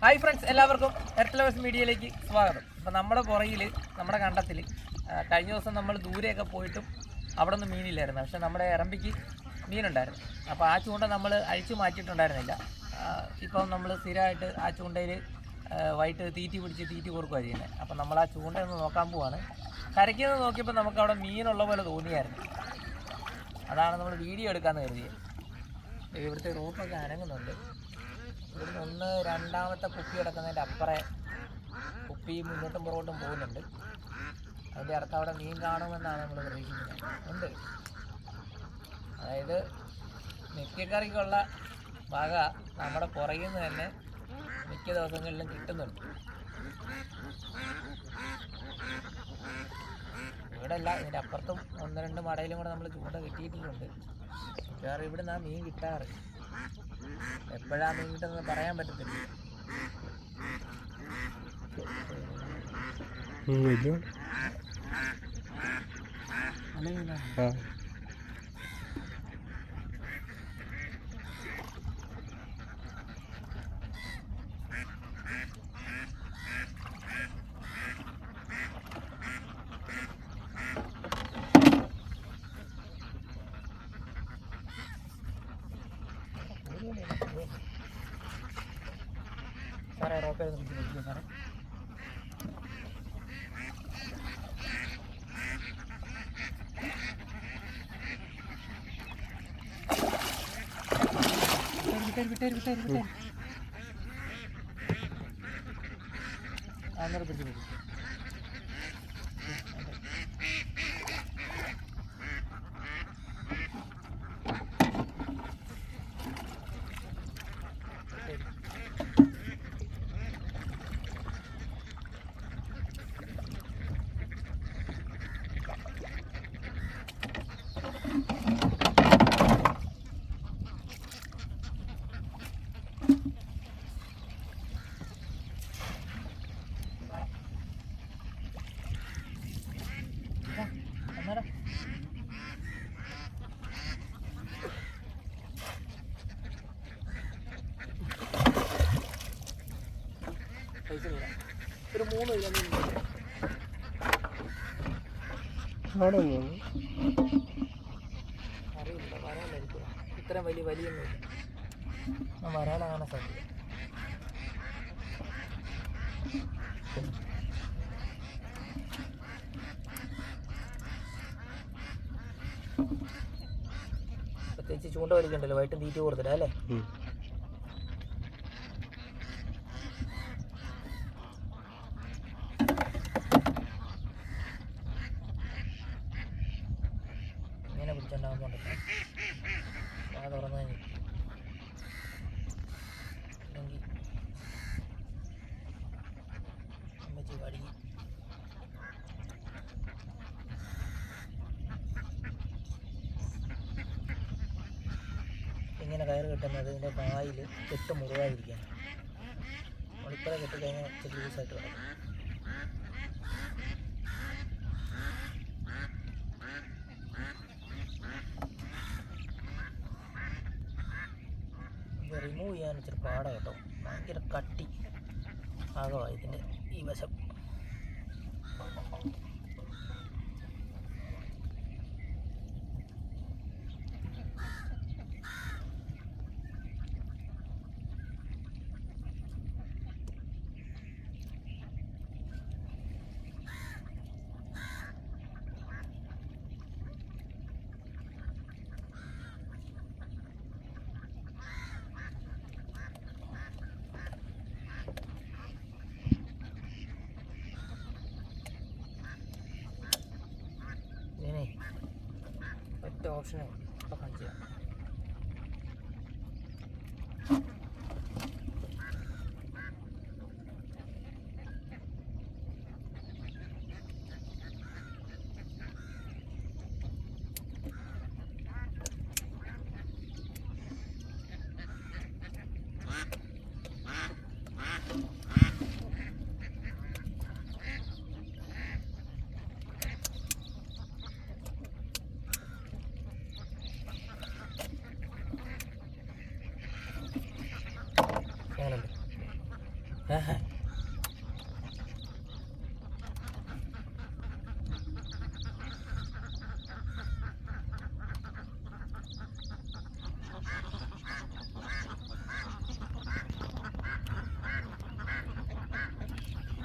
Hi friends എല്ലാവർക്കും എർട്ടലവേഴ്സ് മീഡിയയിലേക്ക് സ്വാഗതം. അപ്പോൾ നമ്മുടെ പുറകിൽ നമ്മുടെ കണ്ടത്തിൽ കഴിഞ്ഞ ദിവസം നമ്മൾ ദൂരെയൊക്കെ പോയിട്ടും അവിടെ നിന്ന് മീനില്ലായിരുന്നു. പക്ഷേ നമ്മുടെ ഇറമ്പിക്ക് മീനുണ്ടായിരുന്നു. അപ്പോൾ ആ ചൂണ്ട നമ്മൾ അഴിച്ചു മാറ്റിയിട്ടുണ്ടായിരുന്നില്ല. ഇപ്പം നമ്മൾ സ്ഥിരമായിട്ട് ആ ചൂണ്ടയിൽ വൈകിട്ട് തീറ്റി പിടിച്ച് തീറ്റി കൊടുക്കുക ചെയ്യുന്നത് അപ്പോൾ നമ്മൾ ആ ചൂണ്ട ഒന്ന് നോക്കാൻ പോവാണ്. കരയ്ക്കുന്നത് നോക്കിയപ്പോൾ നമുക്ക് അവിടെ മീനുള്ള പോലെ തോന്നിയായിരുന്നു. അതാണ് നമ്മൾ വീഡിയോ എടുക്കാമെന്ന് കരുതിയത് ഇവിടുത്തെ റോപ്പൊക്കെ അനങ്ങുന്നുണ്ട്. ഒന്ന് രണ്ടാമത്തെ കുപ്പി കിടക്കുന്നതിന്റെ അപ്പുറേ കുപ്പി മുന്നോട്ടും പുറകോട്ടും പോകുന്നുണ്ട്. അതിന്റെ അർത്ഥം അവിടെ മീൻ കാണുമെന്നാണ് നമ്മൾ പ്രതീക്ഷിക്കുന്നത്. ഉണ്ട്. അതായത് നിത്യക്കറിക്കുള്ള വക നമ്മുടെ പുറകിൽ നിന്ന് തന്നെ മിക്ക ദിവസങ്ങളിലും കിട്ടുന്നുണ്ട്. ഇവിടെ അല്ല ഇതിന്റെ അപ്പുറത്തും ഒന്ന് രണ്ട് മടയിലും കൂടെ നമ്മൾ ചൂണ്ട കിട്ടിയിട്ടുണ്ട് മിക്കവാറും ഇവിടെ നിന്നാണ് മീൻ കിട്ടാറ്. എപ്പോഴാ മീൻ കിട്ടുന്നത് പറയാൻ പറ്റത്തില്ല. നല്ല పేరు చూసారా పెట్టారు పెట్టారు పెట్టారు అందరూ పెట్టి. ഒരു മൂന്ന് കിലോ. അറിയില്ല വരാനായിരിക്കും ഇത്ര വലിയ വലിയൊന്നുമില്ല. വരാനാണ് സാധ്യത. പ്രത്യേകിച്ച് ചൂണ്ട വലിക്കണ്ടല്ലോ? വൈകിട്ട് തീറ്റ കൊടുത്തിട്ടാ അല്ലേ ഇങ്ങനെ പിടിച്ചുണ്ടാകുമ്പോൾ ആ തുറന്നു കഴിഞ്ഞു അല്ലെങ്കിൽ അമ്മച്ചി കടി ഇങ്ങനെ കയറ് കെട്ടുന്നത് ഇതിന്റെ വായിൽ കെട്ട് മുറിവാതിരിക്കാൻ ഒളിപ്പറ കെട്ടിക്കഴിഞ്ഞാൽ ചെറിയ ലൂസായിട്ട് കിടക്കും ഇത് റിമൂവ് ചെയ്യാൻ ഇച്ചിരി പാടാണ് കേട്ടോ. ഭയങ്കര കട്ടി ഭാഗമാണ് ഇതിന്റെ ഈ വശം. অপশন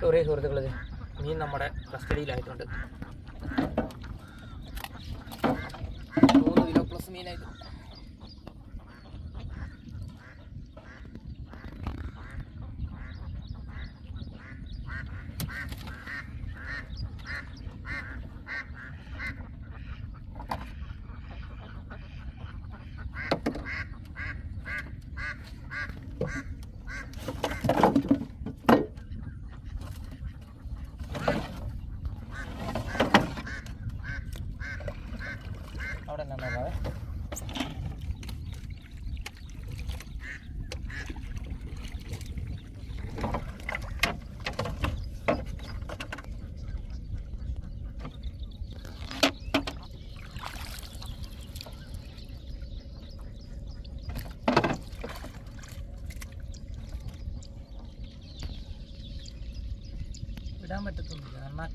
സോറി സുഹൃത്തുക്കളെ മീൻ നമ്മുടെ കസ്റ്റഡിയിലായിട്ടുണ്ട്. മൂന്ന് കിലോ പ്ലസ് മീനായത് விடாம எடுத்துக்கோங்க நல்லா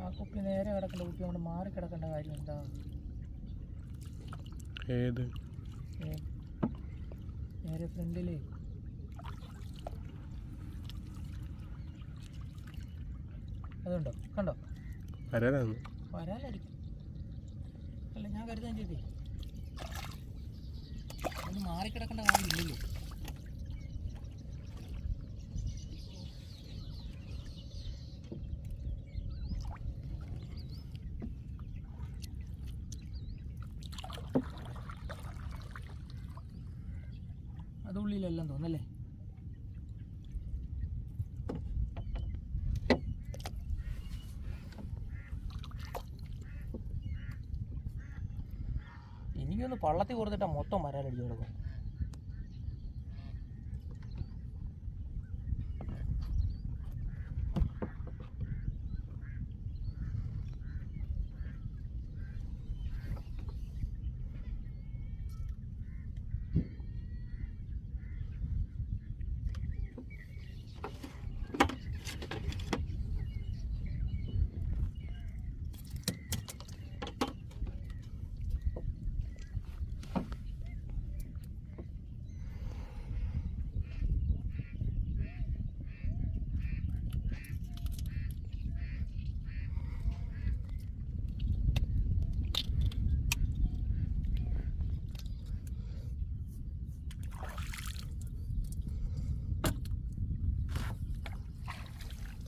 ആ കുപ്പി നേരെ കിടക്കേണ്ട കുപ്പി കൊണ്ട് മാറി കിടക്കേണ്ട കാര്യം എന്താ? ഏത്? നേരെ ഫ്രണ്ടിലേ. അതുണ്ടോ? കണ്ടോ? വരാനാണ്. വരാനായിരിക്കും. അല്ല ഞാൻ കരുതാൻ ചേച്ചി അത് മാറിക്കിടക്കേണ്ട കാര്യമില്ലല്ലോ ഉള്ളിലെല്ലാം തോന്നല്ലേ എനിക്കൊന്ന് പള്ളത്തിൽ കൊടുത്തിട്ടാ മൊത്തം വരാലടിച്ചു കൊടുക്കും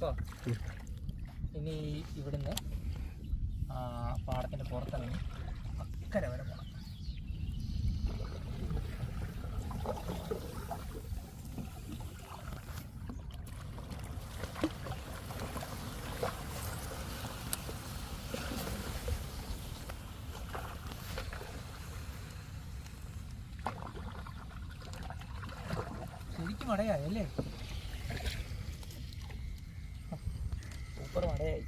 കേട്ടോ ഇനി ഇവിടുന്ന് പാടത്തിന്റെ പുറത്തിറങ്ങി അക്കരെ വരെ പോകണം ശരിക്കും മഴയായി അല്ലേ സൂപ്പർ മഴയായി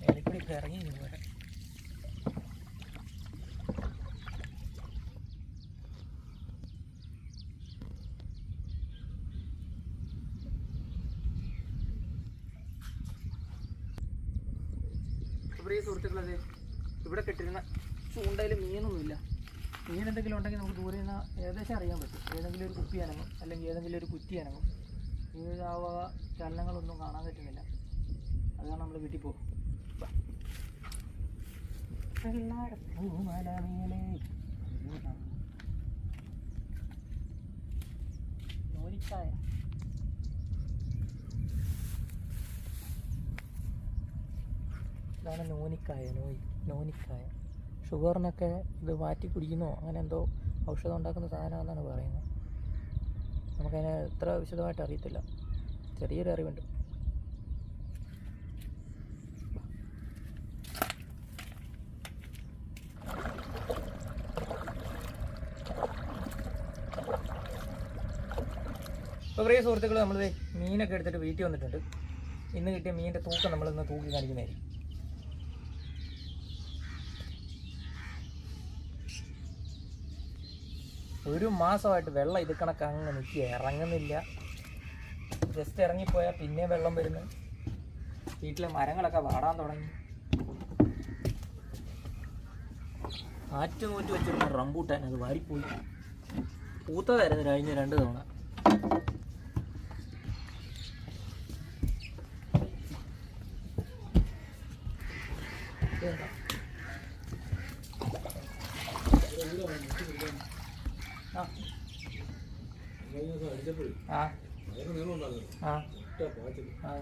മേലിക്കൂടി ഇപ്പം ഇറങ്ങി പോരാ സുഹൃത്തുക്കളത് ഇവിടെ കെട്ടിരുന്ന ചൂണ്ടയിൽ മീനൊന്നുമില്ല. മീൻ എന്തെങ്കിലും ഉണ്ടെങ്കിൽ നമുക്ക് ദൂരെ നിന്ന് ഏകദേശം അറിയാൻ പറ്റും. ഏതെങ്കിലും ഒരു കുപ്പി അനങ്ങും അല്ലെങ്കിൽ ഏതെങ്കിലും ഒരു കുറ്റി അനങ്ങും. ഈ ആ വക ചലനങ്ങളൊന്നും കാണാൻ പറ്റുന്നില്ല. അതാണ് നമ്മൾ വീട്ടിൽ പോകും. ഇതാണ് നോനിക്കായ നോയി നോനിക്കായ. ഷുഗറിനൊക്കെ ഇത് മാറ്റി കുടിക്കുന്നോ അങ്ങനെ എന്തോ ഔഷധം ഉണ്ടാക്കുന്ന സാധനമാണെന്നാണ് പറയുന്നത്. നമുക്കതിനെ എത്ര വിശദമായിട്ട് അറിയത്തില്ല. ചെറിയൊരു അറിവുണ്ട്. പ്രിയ സുഹൃത്തുക്കൾ നമ്മൾ മീനൊക്കെ എടുത്തിട്ട് വീട്ടിൽ വന്നിട്ടുണ്ട്. ഇന്ന് കിട്ടിയ മീനിന്റെ തൂക്കം നമ്മളിന്ന് തൂക്കി കാണിക്കുന്നതായിരിക്കും. ഒരു മാസമായിട്ട് വെള്ളം ഇത് കണക്ക് അങ്ങ് നിൽക്കുക ഇറങ്ങുന്നില്ല. ജസ്റ്റ് ഇറങ്ങിപ്പോയാൽ പിന്നെ വെള്ളം വരുന്നു. വീട്ടിലെ മരങ്ങളൊക്കെ വാടാൻ തുടങ്ങി. ആറ്റുനൂറ്റി വെച്ചിരുന്ന റംബൂട്ടാൻ അത് വാരിപ്പോയി. പൂത്തതായിരുന്നു കഴിഞ്ഞ രണ്ട് തവണ. ആ. ആ. ആ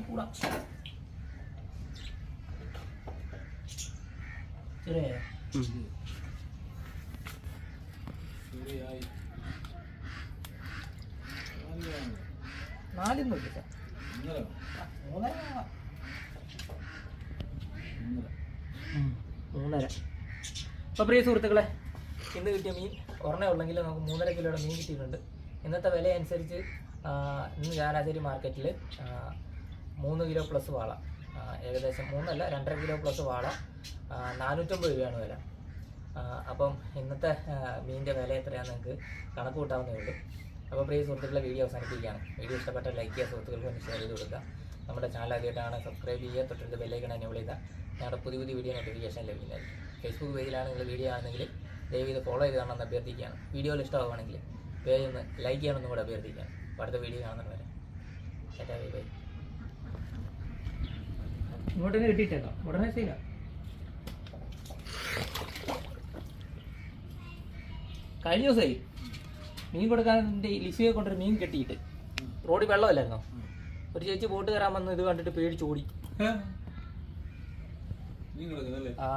കൂടാം. ശരിയായോ അപ്പോൾ പ്രിയ സുഹൃത്തുക്കളെ ഇന്ന് കിട്ടിയ മീൻ ഒരെണ്ണേ ഉള്ളെങ്കിൽ നമുക്ക് മൂന്നര കിലോയുടെ മീൻ കിട്ടിയിട്ടുണ്ട്. ഇന്നത്തെ വില അനുസരിച്ച് ഇന്ന് ഞാനാതിരി മാർക്കറ്റിൽ മൂന്ന് കിലോ പ്ലസ് വാള. ഏകദേശം മൂന്നല്ല രണ്ടര കിലോ പ്ലസ് വാള. നാനൂറ്റമ്പത് രൂപയാണ് വില. അപ്പം ഇന്നത്തെ മീനിന്റെ വില എത്രയാണെന്ന് നിങ്ങൾക്ക് കണക്ക് കൂട്ടാവുന്നേ ഉള്ളൂ. അപ്പോൾ പ്രിയ സുഹൃത്തുക്കളെ വീഡിയോ അവസാനിപ്പിക്കുകയാണ്. വീഡിയോ ഇഷ്ടപ്പെട്ട ലൈക്ക് ചെയ്യുക സുഹൃത്തുക്കൾക്ക് ഷെയർ ചെയ്ത് കൊടുക്കുക. നമ്മുടെ ചാനൽ ആദ്യമായിട്ടാണ് സബ്സ്ക്രൈബ് ചെയ്യുക തൊട്ടടുത്ത് ബെല്ലൈക്കൺ എനേബിൾ ചെയ്താൽ ഞങ്ങളുടെ പുതിയ പുതിയ വീഡിയോ നോട്ടിഫിക്കേഷൻ ലഭിക്കുന്നതായിരിക്കും ഫേസ്ബുക്ക് പേജിലാണ് നിങ്ങൾ വീഡിയോ ആണെങ്കിൽ ദയവ് ഇത് ഫോളോ ചെയ്ത് കാണണമെന്ന് അഭ്യർത്ഥിക്കുകയാണ്. വീഡിയോയിൽ ഇഷ്ടമാവുകയാണെങ്കിൽ പേജ് ഒന്ന് ലൈക്ക് ചെയ്യണമെന്നും കൂടെ അഭ്യർത്ഥിക്കുകയാണ്. അടുത്ത വീഡിയോ കാണുന്നവരെ ഇങ്ങോട്ടൊന്ന് കിട്ടിയിട്ടേക്കാം. ഉടനെ ചെയ്യാം കഴിഞ്ഞ ദിവസമേ മീൻ കൊടുക്കാൻ ലിസിയെ കൊണ്ടൊരു മീൻ കെട്ടിയിട്ട്. റോഡിൽ വെള്ളമല്ലായിരുന്നോ? ഒരു ചേച്ചി ബോട്ട് കയറാൻ വന്ന് ഇത് കണ്ടിട്ട് പേടിച്ചോടി ആ.